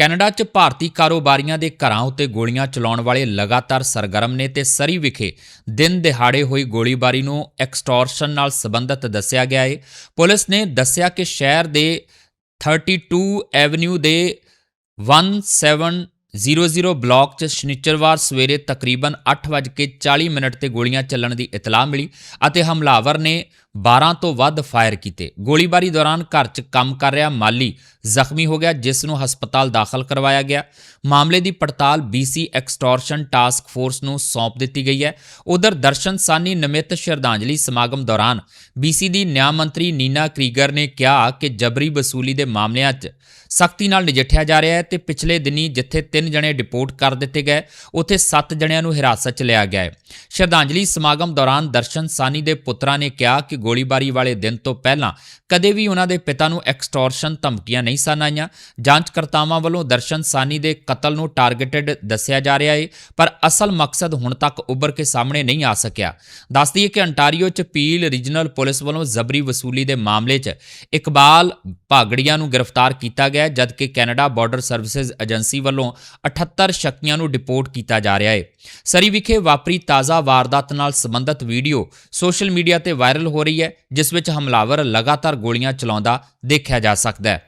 ਕੈਨੇਡਾ 'ਚ ਭਾਰਤੀ ਕਾਰੋਬਾਰੀਆਂ ਦੇ ਘਰਾਂ ਉੱਤੇ ਗੋਲੀਆਂ ਚਲਾਉਣ ਵਾਲੇ ਲਗਾਤਾਰ ਸਰਗਰਮ ਨੇ ਤੇ ਸਰੀ ਵਿਖੇ ਦਿਨ ਦਿਹਾੜੇ ਹੋਈ ਗੋਲੀਬਾਰੀ ਨੂੰ ਐਕਸਟੋਰਸ਼ਨ ਨਾਲ ਸੰਬੰਧਿਤ ਦੱਸਿਆ ਗਿਆ ਹੈ ਪੁਲਿਸ ਨੇ ਦੱਸਿਆ ਕਿ ਸ਼ਹਿਰ ਦੇ 32 ਐਵਨਿਊ ਦੇ 1700 ਬਲਾਕ 'ਚ ਸ਼ਨੀਚਰਵਾਰ ਸਵੇਰੇ ਤਕਰੀਬਨ 8:40 ਮਿੰਟ ਤੇ ਗੋਲੀਆਂ ਚੱਲਣ ਦੀ ਇਤਲਾਹ ਮਿਲੀ ਅਤੇ ਹਮਲਾਵਰ ਨੇ 12 ਤੋਂ ਵੱਧ ਫਾਇਰ ਕੀਤੇ। ਗੋਲੀਬਾਰੀ ਦੌਰਾਨ ਘਰ 'ਚ ਕੰਮ ਕਰ ਰਿਹਾ ਮਾਲੀ ਜ਼ਖਮੀ ਹੋ ਗਿਆ, ਜਿਸ ਨੂੰ ਹਸਪਤਾਲ ਦਾਖਲ ਕਰਵਾਇਆ ਗਿਆ। ਮਾਮਲੇ ਦੀ ਪੜਤਾਲ BC ਐਕਸਟੋਰਸ਼ਨ ਟਾਸਕ ਫੋਰਸ ਨੂੰ ਸੌਂਪ ਦਿੱਤੀ ਗਈ ਹੈ। ਉਧਰ ਦਰਸ਼ਨ ਸਾਨੀ ਨਿਮਿਤ ਸ਼ਰਧਾਂਜਲੀ ਸਮਾਗਮ ਦੌਰਾਨ BC ਦੀ ਨਿਆਂ ਮੰਤਰੀ ਨੀਨਾ ਕ੍ਰੀਗਰ ਨੇ ਕਿਹਾ ਕਿ ਜਬਰੀ ਵਸੂਲੀ ਦੇ ਮਾਮਲਿਆਂ 'ਚ ਸਖਤੀ ਨਾਲ ਨਜਿੱਠਿਆ ਜਾ ਰਿਹਾ ਹੈ ਤੇ ਪਿਛਲੇ ਦਿਨੀ ਜਿੱਥੇ 3 ਜਣੇ ਡਿਪੋਰਟ ਕਰ ਦਿੱਤੇ ਗਏ, ਉੱਥੇ 7 ਜਣਿਆਂ ਨੂੰ ਹਿਰਾਸਤ 'ਚ ਲਿਆ ਗਿਆ ਹੈ। ਸ਼ਰਧਾਂਜਲੀ ਸਮਾਗਮ ਦੌਰਾਨ ਦਰਸ਼ਨ ਸਾਨੀ ਦੇ ਪੁੱਤਰਾਂ ਨੇ ਕਿਹਾ ਕਿ ਗੋਲੀਬਾਰੀ ਵਾਲੇ ਦਿਨ ਤੋਂ ਪਹਿਲਾਂ ਕਦੇ ਵੀ ਉਹਨਾਂ ਦੇ ਪਿਤਾ ਨੂੰ ਐਕਸਟੋਰਸ਼ਨ ਧਮਕੀਆਂ ਨਹੀਂ ਸਨ ਆਈਆਂ। ਜਾਂਚਕਰਤਾਵਾਂ ਵੱਲੋਂ ਦਰਸ਼ਨ ਸਾਨੀ ਦੇ ਕਤਲ ਨੂੰ ਟਾਰਗੇਟਡ ਦੱਸਿਆ ਜਾ ਰਿਹਾ ਹੈ ਪਰ ਅਸਲ ਮਕਸਦ ਹੁਣ ਤੱਕ ਉੱਭਰ ਕੇ ਸਾਹਮਣੇ ਨਹੀਂ ਆ ਸਕਿਆ। ਦੱਸਦੀ ਹੈ ਕਿ ਅੰਟਾਰੀਓ 'ਚ ਪੀਲ ਰੀਜਨਲ ਪੁਲਿਸ ਵੱਲੋਂ ਜ਼ਬਰੀ ਵਸੂਲੀ ਦੇ ਮਾਮਲੇ 'ਚ ਇਕਬਾਲ ਭਾਗੜੀਆਂ ਨੂੰ ਗ੍ਰਿਫਤਾਰ ਕੀਤਾ ਗਿਆ, ਜਦਕਿ ਕੈਨੇਡਾ ਬਾਰਡਰ ਸਰਵਿਸਿਜ਼ ਏਜੰਸੀ ਵੱਲੋਂ 78 ਸ਼ੱਕੀਆਂ ਨੂੰ ਡਿਪੋਰਟ ਕੀਤਾ ਜਾ ਰਿਹਾ ਹੈ ਸਰੀ ਵਿਖੇ ਵਾਪਰੀ ਤਾਜ਼ਾ ਵਾਰਦਾਤ ਨਾਲ ਸੰਬੰਧਿਤ ਵੀਡੀਓ ਸੋਸ਼ਲ ਮੀਡੀਆ ਤੇ ਵਾਇਰਲ ਹੋ ਰਹੀ ਹੈ, ਜਿਸ ਵਿੱਚ ਹਮਲਾਵਰ ਲਗਾਤਾਰ ਗੋਲੀਆਂ ਚਲਾਉਂਦਾ ਦੇਖਿਆ ਜਾ ਸਕਦਾ ਹੈ।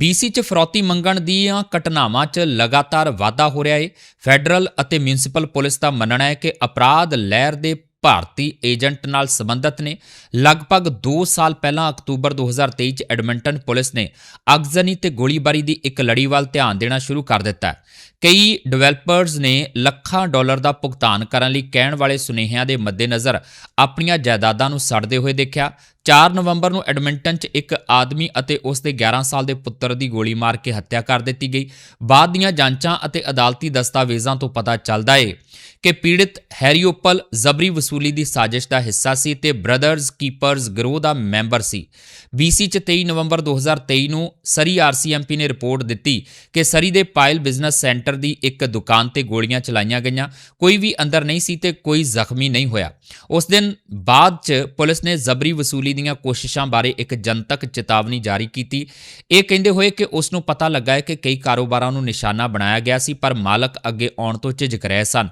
BC ਚ ਫਰੌਤੀ ਮੰਗਣ ਦੀਆਂ ਘਟਨਾਵਾਂ 'ਚ ਲਗਾਤਾਰ ਵਾਧਾ ਹੋ ਰਿਹਾ ਹੈ ਫੈਡਰਲ ਅਤੇ ਮਿਊਨਿਸਪਲ ਪੁਲਿਸ ਦਾ ਮੰਨਣਾ ਹੈ ਕਿ ਅਪਰਾਧ ਲਹਿਰ ਦੇ ਭਾਰਤੀ ਏਜੰਟ ਨਾਲ ਸੰਬੰਧਿਤ ਨੇ। ਲਗਭਗ 2 ਸਾਲ ਪਹਿਲਾਂ ਅਕਤੂਬਰ 2023 ਚ ਐਡਮਿੰਟਨ ਪੁਲਿਸ ਨੇ ਅਗਜ਼ਨੀ ਤੇ ਗੋਲੀਬਾਰੀ ਦੀ ਇੱਕ ਲੜੀ ਵੱਲ ਧਿਆਨ ਦੇਣਾ ਸ਼ੁਰੂ ਕਰ ਦਿੱਤਾ ਕਈ ਡਿਵੈਲਪਰਸ ਨੇ ਲੱਖਾਂ ਡਾਲਰ ਦਾ ਭੁਗਤਾਨ ਕਰਨ ਲਈ ਕਹਿਣ ਵਾਲੇ ਸੁਨੇਹਿਆਂ ਦੇ ਮੱਦੇਨਜ਼ਰ ਆਪਣੀਆਂ ਜਾਇਦਾਦਾਂ ਨੂੰ ਸੜਦੇ ਹੋਏ ਦੇਖਿਆ। 4 ਨਵੰਬਰ ਨੂੰ ਐਡਮਿੰਟਨ 'ਚ ਇੱਕ ਆਦਮੀ ਅਤੇ ਉਸ ਦੇ 11 ਸਾਲ ਦੇ ਪੁੱਤਰ ਦੀ ਗੋਲੀ ਮਾਰ ਕੇ ਹੱਤਿਆ ਕਰ ਦਿੱਤੀ ਗਈ। ਬਾਅਦ ਦੀਆਂ ਜਾਂਚਾਂ ਅਤੇ ਅਦਾਲਤੀ ਦਸਤਾਵੇਜ਼ਾਂ ਤੋਂ ਪਤਾ ਚੱਲਦਾ ਏ ਕਿ ਪੀੜਿਤ ਹੈਰੀਓਪਲ ਜ਼ਬਰੀ ਵਸੂਲੀ ਦੀ ਸਾਜ਼ਿਸ਼ ਦਾ ਹਿੱਸਾ ਸੀ ਤੇ ਬ੍ਰਦਰਜ਼ ਕੀਪਰਜ਼ ਗਰੋਹ ਦਾ ਮੈਂਬਰ ਸੀ। BC 'ਚ 23 ਨਵੰਬਰ 2023 ਨੂੰ ਸਰੀ ਆਰਸੀਐਮਪੀ ਨੇ ਰਿਪੋਰਟ ਦਿੱਤੀ ਕਿ ਸਰੀ ਦੇ ਪਾਇਲ ਬਿਜ਼ਨਸ ਸੈਂਟਰ ਦੀ ਇੱਕ ਦੁਕਾਨ ਤੇ ਗੋਲੀਆਂ ਚਲਾਈਆਂ ਗਈਆਂ। ਕੋਈ ਵੀ ਅੰਦਰ ਨਹੀਂ ਸੀ ਤੇ ਕੋਈ ਜ਼ਖਮੀ ਨਹੀਂ ਹੋਇਆ। ਉਸ ਦਿਨ ਬਾਅਦ 'ਚ ਪੁਲਿਸ ਨੇ ਜ਼ਬਰੀ ਵਸੂਲੀ ਦੀਆਂ ਕੋਸ਼ਿਸ਼ਾਂ ਬਾਰੇ ਇੱਕ ਜਨਤਕ ਚੇਤਾਵਨੀ ਜਾਰੀ ਕੀਤੀ। ਇਹ ਕਹਿੰਦੇ ਹੋਏ ਕਿ ਉਸ ਨੂੰ ਪਤਾ ਲੱਗਾ ਹੈ ਕਿ ਕਈ ਕਾਰੋਬਾਰਾਂ ਨੂੰ ਨਿਸ਼ਾਨਾ ਬਣਾਇਆ ਗਿਆ ਸੀ, ਪਰ ਮਾਲਕ ਅੱਗੇ ਆਉਣ ਤੋਂ ਝਿਜਕ ਰਹੇ ਸਨ।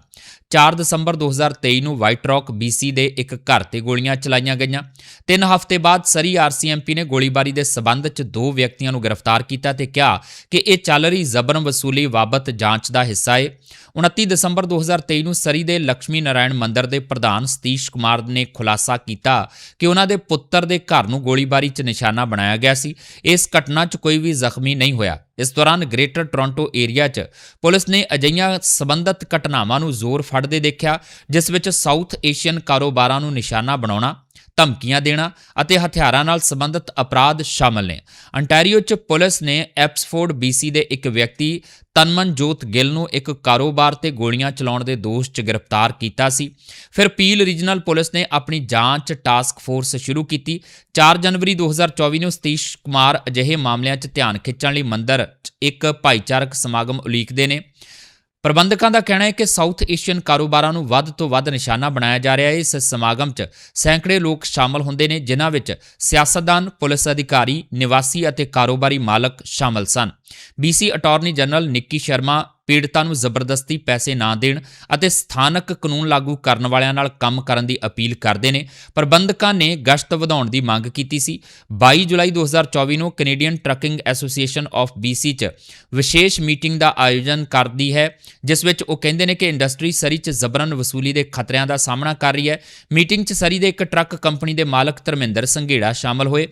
4 ਦਸੰਬਰ 2023 ਨੂੰ ਵਾਈਟ ਰੌਕ BC ਦੇ ਇੱਕ ਘਰ ਤੇ ਗੋਲੀਆਂ ਚਲਾਈਆਂ ਗਈਆਂ। ਤਿੰਨ ਹਫ਼ਤੇ ਬਾਅਦ ਸਰੀ ਆਰਸੀਐਮਪੀ ਨੇ ਗੋਲੀਬਾਰੀ ਦੇ ਸਬੰਧ 'ਚ ਦੋ ਵਿਅਕਤੀਆਂ ਨੂੰ ਗ੍ਰਿਫਤਾਰ ਕੀਤਾ ਤੇ ਕਿਹਾ ਕਿ ਇਹ ਚੱਲ ਰਹੀ ਜ਼ਬਰਨ ਵਸੂਲੀ ਬਾਬਤ ਜਾਂਚ ਦਾ ਹਿੱਸਾ ਹੈ 29 ਦਸੰਬਰ 2023 ਨੂੰ ਸਰੀ ਦੇ ਲక్ష్ਮੀ ਨਾਰਾਇਣ ਮੰਦਿਰ ਦੇ ਪ੍ਰਧਾਨ ਸਤੀਸ਼ ਕੁਮਾਰ ਨੇ ਖੁਲਾਸਾ ਕੀਤਾ ਕਿ ਉਹਨਾਂ ਦੇ ਪੁੱਤਰ ਦੇ ਘਰ ਨੂੰ ਗੋਲੀਬਾਰੀ 'ਚ ਨਿਸ਼ਾਨਾ ਬਣਾਇਆ ਗਿਆ ਸੀ। ਇਸ ਘਟਨਾ 'ਚ ਕੋਈ ਵੀ ਜ਼ਖਮੀ ਨਹੀਂ ਹੋਇਆ। ਇਸ ਦੌਰਾਨ ਗ੍ਰੇਟਰ ਟੋਰਾਂਟੋ ਏਰੀਆ 'ਚ ਪੁਲਿਸ ਨੇ ਅਜਿਹੀਆਂ ਸਬੰਧਤ ਘਟਨਾਵਾਂ ਨੂੰ ਜ਼ੋਰ ਫੜਦੇ ਦੇਖਿਆ, ਜਿਸ ਵਿੱਚ ਸਾਊਥ ਏਸ਼ੀਅਨ ਕਾਰੋਬਾਰਾਂ ਨੂੰ ਨਿਸ਼ਾਨਾ ਬਣਾਉਣਾ ਧਮਕੀਆਂ ਦੇਣਾ ਅਤੇ ਹਥਿਆਰਾਂ ਨਾਲ ਸੰਬੰਧਿਤ ਅਪਰਾਧ ਸ਼ਾਮਲ ਨੇ। ਅੰਟਾਰੀਓ 'ਚ ਪੁਲਿਸ ਨੇ ਐਪਸਫੋਰਡ BC ਦੇ ਇੱਕ ਵਿਅਕਤੀ, ਤਨਮਨਜੋਤ ਗਿੱਲ ਨੂੰ ਇੱਕ ਕਾਰੋਬਾਰ ਤੇ ਗੋਲੀਆਂ ਚਲਾਉਣ ਦੇ ਦੋਸ਼ 'ਚ ਗ੍ਰਿਫਤਾਰ ਕੀਤਾ ਸੀ। ਫਿਰ ਪੀਲ ਰੀਜਨਲ ਪੁਲਿਸ ਨੇ ਆਪਣੀ ਜਾਂਚ ਟਾਸਕ ਫੋਰਸ ਸ਼ੁਰੂ ਕੀਤੀ। 4 ਜਨਵਰੀ 2024 ਨੂੰ ਸਤੀਸ਼ ਕੁਮਾਰ ਅਜਿਹੇ ਮਾਮਲਿਆਂ 'ਚ ਧਿਆਨ ਖਿੱਚਣ ਲਈ ਮੰਦਰ ਇੱਕ ਭਾਈਚਾਰਕ ਸਮਾਗਮ ਉਲੀਕਦੇ ਨੇ। ਪ੍ਰਬੰਧਕਾਂ ਦਾ ਕਹਿਣਾ ਹੈ ਕਿ ਸਾਊਥ ਏਸ਼ੀਅਨ ਕਾਰੋਬਾਰਾਂ ਨੂੰ ਵੱਧ ਤੋਂ ਵੱਧ ਨਿਸ਼ਾਨਾ ਬਣਾਇਆ ਜਾ ਰਿਹਾ ਹੈ। ਇਸ ਸਮਾਗਮ 'ਚ ਸੈਂਕੜੇ ਲੋਕ ਸ਼ਾਮਲ ਹੁੰਦੇ ਨੇ, ਜਿਨ੍ਹਾਂ ਵਿੱਚ ਸਿਆਸਤਦਾਨ, ਪੁਲਿਸ ਅਧਿਕਾਰੀ, ਨਿਵਾਸੀ ਅਤੇ ਕਾਰੋਬਾਰੀ ਮਾਲਕ ਸ਼ਾਮਲ ਸਨ। BC attorney general Nikki Sharma ਪੀੜਤਾਂ ਨੂੰ ਜ਼ਬਰਦਸਤੀ ਪੈਸੇ ਨਾ ਦੇਣ ਅਤੇ ਸਥਾਨਕ ਕਾਨੂੰਨ ਲਾਗੂ ਕਰਨ ਵਾਲਿਆਂ ਨਾਲ ਕੰਮ ਕਰਨ ਦੀ ਅਪੀਲ ਕਰਦੇ ਨੇ। ਪ੍ਰਬੰਧਕਾਂ ਨੇ ਗਸ਼ਤ ਵਧਾਉਣ ਦੀ ਮੰਗ ਕੀਤੀ ਸੀ। 22 ਜੁਲਾਈ 2024 ਨੂੰ Canadian trucking association of BC 'ਚ ਵਿਸ਼ੇਸ਼ ਮੀਟਿੰਗ ਦਾ ਆਯੋਜਨ ਕਰਦੀ ਹੈ, ਜਿਸ ਵਿੱਚ ਉਹ ਕਹਿੰਦੇ ਨੇ ਕਿ ਇੰਡਸਟਰੀ ਸਰੀ 'ਚ ਜ਼ਬਰਨ ਵਸੂਲੀ ਦੇ ਖਤਰਿਆਂ ਦਾ ਸਾਹਮਣਾ ਕਰ ਰਹੀ ਹੈ। ਮੀਟਿੰਗ 'ਚ ਸਰੀ ਦੇ ਇੱਕ ਟਰੱਕ ਕੰਪਨੀ ਦੇ ਮਾਲਕ ਧਰਮਿੰਦਰ ਸੰਘੇੜਾ ਸ਼ਾਮਲ ਹੋਏ,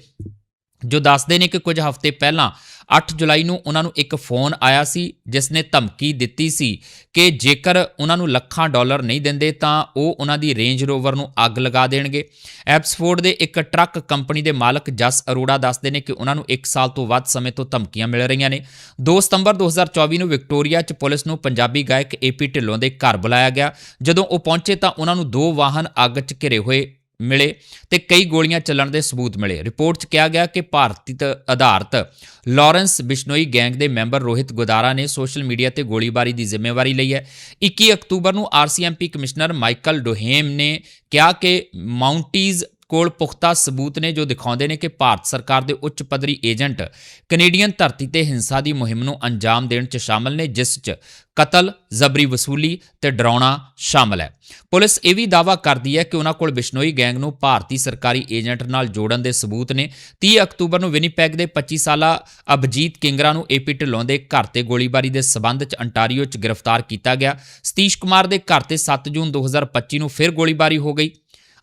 ਜੋ ਦੱਸਦੇ ਨੇ ਕਿ ਕੁਝ ਹਫ਼ਤੇ ਪਹਿਲਾਂ 8 ਜੁਲਾਈ ਨੂੰ ਉਹਨਾਂ ਨੂੰ ਇੱਕ ਫੋਨ ਆਇਆ ਸੀ, ਜਿਸ ਨੇ ਧਮਕੀ ਦਿੱਤੀ ਸੀ ਕਿ ਜੇਕਰ ਉਹਨਾਂ ਨੂੰ ਲੱਖਾਂ ਡਾਲਰ ਨਹੀਂ ਦਿੰਦੇ ਤਾਂ ਉਹ ਉਹਨਾਂ ਦੀ ਰੇਂਜ ਰੋਵਰ ਨੂੰ ਅੱਗ ਲਗਾ ਦੇਣਗੇ। ਐਪਸਫੋਰਡ ਦੇ ਇੱਕ ਟਰੱਕ ਕੰਪਨੀ ਦੇ ਮਾਲਕ ਜਸ ਅਰੋੜਾ ਦੱਸਦੇ ਨੇ ਕਿ ਉਹਨਾਂ ਨੂੰ 1 ਸਾਲ ਤੋਂ ਵੱਧ ਸਮੇਂ ਤੋਂ ਧਮਕੀਆਂ ਮਿਲ ਰਹੀਆਂ ਨੇ। 2 ਸਤੰਬਰ 2024 ਨੂੰ ਵਿਕਟੋਰੀਆ 'ਚ ਪੁਲਿਸ ਨੂੰ ਪੰਜਾਬੀ ਗਾਇਕ ਏਪੀ ਢਿੱਲੋਂ ਦੇ ਘਰ ਬੁਲਾਇਆ ਗਿਆ। ਜਦੋਂ ਉਹ ਪਹੁੰਚੇ ਤਾਂ ਉਹਨਾਂ ਨੂੰ ਦੋ ਵਾਹਨ ਅੱਗ 'ਚ ਘਿਰੇ ਹੋਏ ਮਿਲੇ ਤੇ ਕਈ ਗੋਲੀਆਂ ਚੱਲਣ ਦੇ ਸਬੂਤ ਮਿਲੇ। ਰਿਪੋਰਟ 'ਚ ਕਿਹਾ ਗਿਆ ਕਿ ਭਾਰਤੀ ਤ- ਆਧਾਰਿਤ ਲਾਰੈਂਸ ਬਿਸ਼ਨੋਈ ਗੈਂਗ ਦੇ ਮੈਂਬਰ ਰੋਹਿਤ ਗੋਦਾਰਾ ਨੇ ਸੋਸ਼ਲ ਮੀਡੀਆ ਤੇ ਗੋਲੀਬਾਰੀ ਦੀ ਜ਼ਿੰਮੇਵਾਰੀ ਲਈ ਹੈ। 21 ਅਕਤੂਬਰ ਨੂੰ ਆਰਸੀਐਮਪੀ ਕਮਿਸ਼ਨਰ ਮਾਈਕਲ ਡੋਹੇਮ ਨੇ ਕਿਹਾ ਕਿ ਮਾਉਂਟੀਜ਼ ਕੋਲ ਪੁਖਤਾ ਸਬੂਤ ਨੇ ਜੋ ਦਿਖਾਉਂਦੇ ਨੇ ਕਿ ਭਾਰਤ ਸਰਕਾਰ ਦੇ ਉੱਚ ਪੱਧਰੀ ਏਜੰਟ ਕੈਨੇਡੀਅਨ ਧਰਤੀ ਤੇ ਹਿੰਸਾ ਦੀ ਮੁਹਿੰਮ ਨੂੰ ਅੰਜਾਮ ਦੇਣ 'ਚ ਸ਼ਾਮਲ ਨੇ, ਜਿਸ 'ਚ ਕਤਲ, ਜ਼ਬਰੀ ਵਸੂਲੀ ਤੇ ਡਰਾਉਣਾ ਸ਼ਾਮਲ ਹੈ। ਪੁਲਿਸ ਇਹ ਵੀ ਦਾਅਵਾ ਕਰਦੀ ਹੈ ਕਿ ਉਹਨਾਂ ਕੋਲ ਬਿਸ਼ਨੋਈ ਗੈਂਗ ਨੂੰ ਭਾਰਤੀ ਸਰਕਾਰੀ ਏਜੰਟ ਨਾਲ ਜੋੜਨ ਦੇ ਸਬੂਤ ਨੇ। 30 ਅਕਤੂਬਰ ਨੂੰ ਵਿਨੀਪੈਗ ਦੇ 25 ਸਾਲਾ ਅਭਜੀਤ ਕਿੰਗਰਾ ਨੂੰ ਏਪੀ ਢਿੱਲੋਂ ਦੇ ਘਰ ਤੇ ਗੋਲੀਬਾਰੀ ਦੇ ਸਬੰਧ 'ਚ ਅੰਟਾਰੀਓ 'ਚ ਗ੍ਰਿਫਤਾਰ ਕੀਤਾ ਗਿਆ। ਸਤੀਸ਼ ਕੁਮਾਰ ਦੇ ਘਰ ਤੇ 7 ਜੂਨ 2025 ਨੂੰ ਫਿਰ ਗੋਲੀਬਾਰੀ ਹੋ ਗਈ।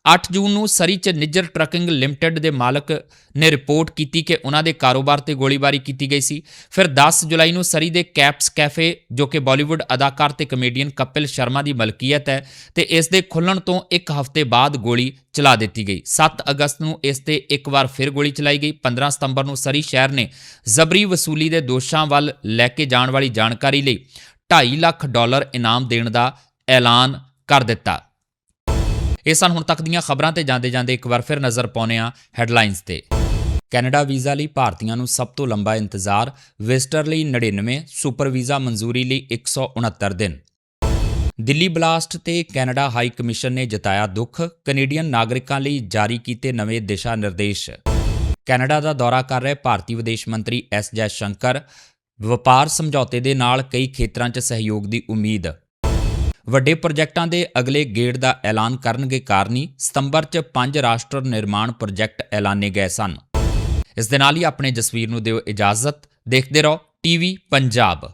8 ਜੂਨ ਨੂੰ ਸਰੀ ਚ ਨਿੱਜਰ ਟਰੱਕਿੰਗ ਲਿਮਟਿਡ ਦੇ ਮਾਲਕ ਨੇ ਰਿਪੋਰਟ ਕੀਤੀ ਕਿ ਉਹਨਾਂ ਦੇ ਕਾਰੋਬਾਰ ਤੇ ਗੋਲੀਬਾਰੀ ਕੀਤੀ ਗਈ ਸੀ। ਫਿਰ 10 ਜੁਲਾਈ ਨੂੰ ਸਰੀ ਦੇ ਕੈਪਸ ਕੈਫੇ, ਜੋ ਕਿ ਬਾਲੀਵੁੱਡ ਅਦਾਕਾਰ ਤੇ ਕਮੇਡੀਅਨ ਕਪਿਲ ਸ਼ਰਮਾ ਦੀ ਮਲਕੀਅਤ ਹੈ, ਤੇ ਇਸ ਦੇ ਖੁੱਲਣ ਤੋਂ ਇੱਕ ਹਫ਼ਤੇ ਬਾਅਦ ਗੋਲੀ ਚਲਾ ਦਿੱਤੀ ਗਈ। 7 ਅਗਸਤ ਨੂੰ ਇਸ ਤੇ ਇੱਕ ਵਾਰ ਫਿਰ ਗੋਲੀ ਚਲਾਈ ਗਈ। 15 ਸਤੰਬਰ ਨੂੰ ਸਰੀ ਸ਼ਹਿਰ ਨੇ ਜ਼ਬਰੀ ਵਸੂਲੀ ਦੇ ਦੋਸ਼ਾਂ ਵੱਲ ਲੈ ਕੇ ਜਾਣ ਵਾਲੀ ਜਾਣਕਾਰੀ ਲਈ 2.5 ਲੱਖ ਡਾਲਰ ਇਨਾਮ ਦੇਣ ਦਾ ਐਲਾਨ ਕਰ ਦਿੱਤਾ। ਇਹ ਸਨ ਹੁਣ ਤੱਕ ਦੀਆਂ ਖਬਰਾਂ ਤੇ ਜਾਂਦੇ ਜਾਂਦੇ ਇੱਕ ਵਾਰ ਫਿਰ ਨਜ਼ਰ ਪਾਉਂਦੇ ਹਾਂ ਹੈਡਲਾਈਨਸ ਤੇ। ਕੈਨੇਡਾ ਵੀਜ਼ਾ ਲਈ ਭਾਰਤੀਆਂ ਨੂੰ ਸਭ ਤੋਂ ਲੰਬਾ ਇੰਤਜ਼ਾਰ, ਵਿਜ਼ਟਰ ਲਈ 99 ਸੁਪਰ ਵੀਜ਼ਾ ਮਨਜ਼ੂਰੀ ਲਈ 169 ਦਿਨ। ਦਿੱਲੀ ਬਲਾਸਟ ਤੇ ਕੈਨੇਡਾ ਹਾਈ ਕਮਿਸ਼ਨ ਨੇ ਜਤਾਇਆ ਦੁੱਖ, ਕੈਨੇਡੀਅਨ ਨਾਗਰਿਕਾਂ ਲਈ ਜਾਰੀ ਕੀਤੇ ਨਵੇਂ ਦਿਸ਼ਾ ਨਿਰਦੇਸ਼। ਕੈਨੇਡਾ ਦਾ ਦੌਰਾ ਕਰ ਰਹੇ ਭਾਰਤੀ ਵਿਦੇਸ਼ ਮੰਤਰੀ ਐਸ ਜੈ ਸ਼ੰਕਰ, ਵਪਾਰ ਸਮਝੌਤੇ ਦੇ ਨਾਲ ਕਈ ਖੇਤਰਾਂ 'ਚ ਸਹਿਯੋਗ ਦੀ ਉਮੀਦ। ਵੱਡੇ ਪ੍ਰੋਜੈਕਟਾਂ ਦੇ ਅਗਲੇ ਗੇੜ ਦਾ ਐਲਾਨ ਕਰਨਗੇ ਕਾਰਨੀ, ਸਤੰਬਰ 'ਚ ਪੰਜ ਰਾਸ਼ਟਰ ਨਿਰਮਾਣ ਪ੍ਰੋਜੈਕਟ ਐਲਾਨੇ ਗਏ ਸਨ। ਇਸ ਦੇ ਨਾਲ ਹੀ ਆਪਣੇ ਜਸਵੀਰ ਨੂੰ ਦਿਓ ਇਜਾਜ਼ਤ। ਦੇਖਦੇ ਰਹੋ, ਟੀਵੀ ਪੰਜਾਬ।